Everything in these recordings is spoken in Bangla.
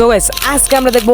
সো গাইস আজকে আমরা দেখব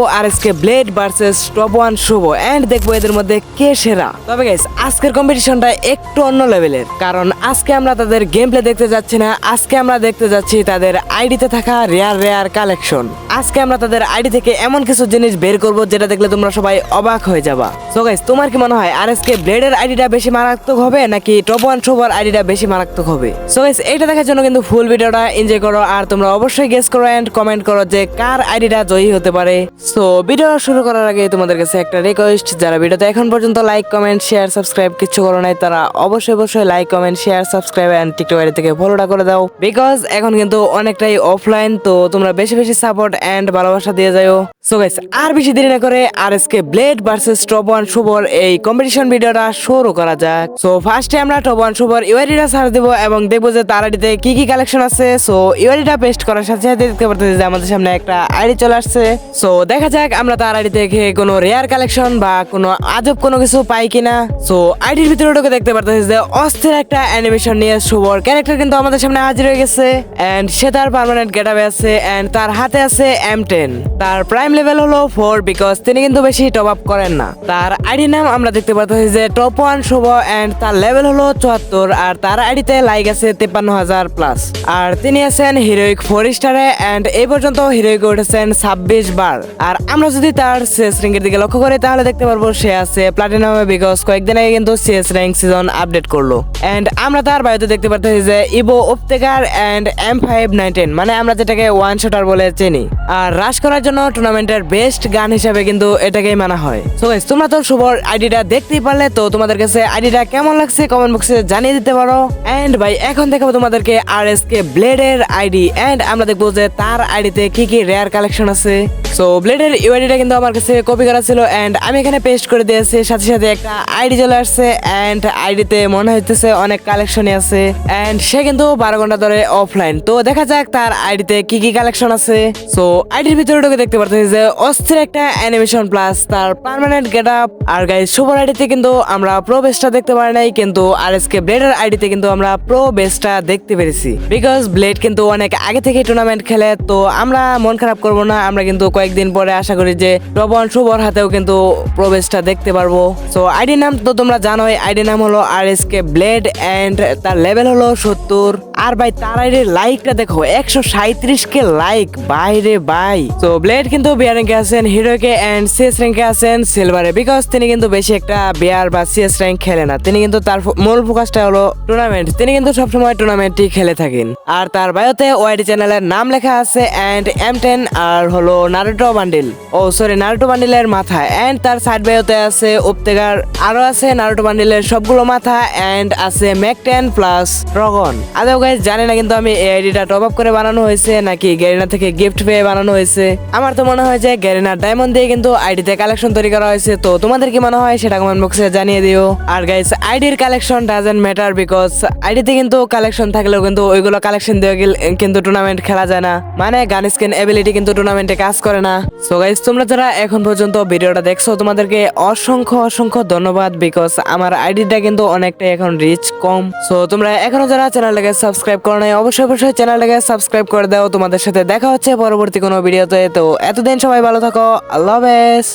blade versus top one Shubho. দেখব এদের মধ্যে কে সেরা। তবে গাইস আজকের কম্পিটিশনটা একটু অন্য লেভেলের কারণ আজকে আমরা তাদের গেম প্লে দেখতে যাচ্ছি না। আজকে আমরা দেখতে যাচ্ছি তাদের আইডিতে থাকা রেয়ার রেয়ার কালেকশন আজকে আমরা তাদের আইডি থেকে এমন কিছু জিনিস বের করব যেটা দেখলে তোমরা সবাই অবাক হয়ে যাবা। সো গাইস তোমার কি মনে হয় আর এস কে ব্লেডের আইডিটা বেশি মারাত্মক হবে, নাকি টপ ওয়ান শুভর আইডিটা বেশি মারাত্মক হবে? সো গাইস এটা দেখার জন্য কিন্তু ফুল ভিডিওটা এনজয় করো। আর তোমরা অবশ্যই গেস করো এন্ড কমেন্ট করো যে কার আইডিটা জয়ী হতে পারে। সো ভিডিও শুরু করার আগে তোমাদের কাছে একটা রিকোয়েস্ট যারা ভিডিওতে এখন পর্যন্ত লাইক কমেন্ট শেয়ার সাবস্ক্রাইব কিছু করো নাই, তারা অবশ্যই অবশ্যই like comment share subscribe and TikTok ID থেকে ফলোটা করে দাও। বিকজ এখন কিন্তু অনেকটাই অফলাইন তো তোমরা বেশি বেশি সাপোর্ট এন্ড ভালোবাসা দিয়ে যাও সো গাইস আর বেশি দেরি না করে R S K blade versus top one শুভর এই কম্পিটিশন ভিডিওটা শুরু করা যাক। সো ফার্স্টে আমরা টপ ওয়ান শুভর ইউআইডিটা সার্চ দেবো এবং দেখব যে তার আইডিতে কি কি কালেকশন আছে। সো ইউআইডিটা পেস্ট করার সাথে সাথে দেখতে পারতেছি যে আমাদের সামনে একটা আইডি চলে আসছে। সো দেখা যাক আমরা তার আইডি থেকে কোনো রেয়ার কালেকশন বা কোনো আজব কোনো কিছু পাই কিনা। সো আইডির ভিতরে ঢুকে দেখতে পারতেছি যে অস্থির একটা অ্যানিমেশন নিয়ে শুভর ক্যারেক্টার কিন্তু আমাদের সামনে হাজির হয়ে গেছে। এন্ড সে তার পার্মানেন্ট গেটাবে আছে এন্ড তার হাতে আছে এম টেন তার প্রাইম লেভেল হলো ফোর বিকজ তিনি কিন্তু বেশি টপ আপ করেন না। তার আইডি নাম আমরা দেখতে পাচ্ছি যে টপ ওয়ান শুভ এন্ড তার লেভেল হলো চুয়াত্তর আর তার আইডিতে লাইক আছে তেপান্ন হাজার প্লাস আর তিনি আছেন হিরোইক ফোর স্টারে এন্ড এই পর্যন্ত হিরোইক উঠেছেন ছাব্বিশ বার। আর আমরা যদি তার শেষ র্যাঙ্কের দিকে লক্ষ্য করি তাহলে দেখতে পারব সে আছে প্লাটিনামে বিকজ কয়েকদিন আগে কিন্তু শেষ র্যাঙ্ক সিজন আপডেট করল। এন্ড আমরা তার বায়ুতে দেখতে পাচ্ছি যে ইবো উপতেকার এন্ড এম ফাইভ নাইনটিন মানে আমরা যেটাকে ওয়ান শটার বলে চিনি। আর রাশ করার জন্য টুর্নামেন্টের বেস্ট গান হিসাবে কিন্তু এটাকেই মানা হয়। সো গাইস তোমরা তো শুভর আইডিটা দেখতেই পারলে, তো তোমাদের কাছে আইডিটা কেমন লাগছে কমেন্ট বক্সে জানিয়ে দিতে পারো। এন্ড ভাই, এখন দেখাবো তোমাদেরকে আর এস কে ব্লেডের আইডি। এন্ড আমরা দেখব যে তার আইডিতে কি কি রেয়ার কালেকশন আছে। সো ব্লেডের ইউআইডিটা কিন্তু আমার কাছে কপি করা ছিল এন্ড আমি এখানে পেস্ট করে দিয়েছি। সাথে সাথে একটা আইডি চলে আসছে এন্ড আইডিতে মনে হইতেছে অনেক কালেকশনই আছে এন্ড সে কিন্তু বারো ঘণ্টা ধরে অফলাইন তো দেখা যাক তার আইডিতে কি কি কালেকশন আছে। সো আইডির ভিতরে ঢুকে দেখতে পারতেছি যে অস্থির একটা অ্যানিমেশন প্লাস তার পার্মানেন্ট গেট আপ আর গাইজ সুপার আইডিতে কিন্তু আমরা প্রো বেসটা দেখতে পারি নাই, কিন্তু আর এস কে ব্লেডের আইডিতে কিন্তু আমরা প্রো বেসটা দেখতে পেরেছি। বিকজ ব্লেড কিন্তু অনেক আগে থেকে টুর্নামেন্ট খেলে, তো আমরা মন খারাপ করব না, আমরা কিন্তু কয়েকদিন পরে আশা করি যে টপন শুভর হাতেও কিন্তু প্রবেশটা দেখতে পারব। সো আইডি নাম তো তোমরা জানোই আইডি নাম হলো R S K blade and তার লেভেল হলো সত্তর। আর ভাই তার আইডির লাইকটা দেখো, একশো সাঁত্রিশ কে লাইক বাইরে বাই। তো ব্লেড কিন্তু বিয়ার র্যাঙ্কে আছেন হিরোকে এন্ড সিএস র্যাঙ্কে আছেন সিলভারে বিকজ তিনি কিন্তু বেশি একটা বিয়ার বা সিএস র্যাঙ্ক খেলে না। তিনি কিন্তু তার মূল ফোকাসটা হলো টুর্নামেন্ট তিনি কিন্তু সবসময় টুর্নামেন্টই খেলে থাকেন। আর তার বায়োতে ওয়াইডি চ্যানেলের নাম লেখা আছে এন্ড এম টেন আর হলো নারুটো বান্ডিল ও সরি নারুটো বান্ডিলের মাথা। এন্ড তার সাইড বায়োতে আছে উপতেগার আরও আছে নারুটো বান্ডিলের সবগুলো মাথা এন্ড আছে ম্যাক টেন প্লাস ড্রগন আদৌ গাইজ জানি না কিন্তু আমি এই আইডিটা টপ আপ করে বানানো হয়েছে নাকি গ্যারিনা থেকে গিফট পেয়ে বানানো হয়েছে। আমার তো মনে হয় যে গ্যারিনা ডায়মন্ড দিয়ে কিন্তু আইডিতে কালেকশন তৈরি করা হয়েছে। তো তোমাদের কি মনে হয় সেটা কমেন্ট বক্সে জানিয়ে দিও। আর গাইজ আইডির কালেকশন ডাজেন্ট ম্যাটার বিকজ আইডিতে কিন্তু কালেকশন থাকলেও কিন্তু ওইগুলো কালেকশন দিয়ে কিন্তু টুর্নামেন্ট খেলা যায় না। মানে গান স্কিন এবিলিটি কিন্তু টুর্নামেন্টে কাজ করে না। সো গাইজ তোমরা যারা এখন পর্যন্ত ভিডিওটা দেখছ, তোমাদেরকে অসংখ্য অসংখ্য ধন্যবাদ বিকজ আমার আইডিটা কিন্তু অনেকটাই এখন রিচ কম। সো তোমরা এখনও যারা চ্যানেলটাকে সাবস্ক্রাইব করো নাই, অবশ্যই অবশ্যই চ্যানেলটাকে সাবস্ক্রাইব করে দাও। তোমাদের সাথে দেখা হচ্ছে পরবর্তী কোনো ভিডিওতে। তো এতদিন সবাই ভালো থাকো। আল্লাহ হাফেজ।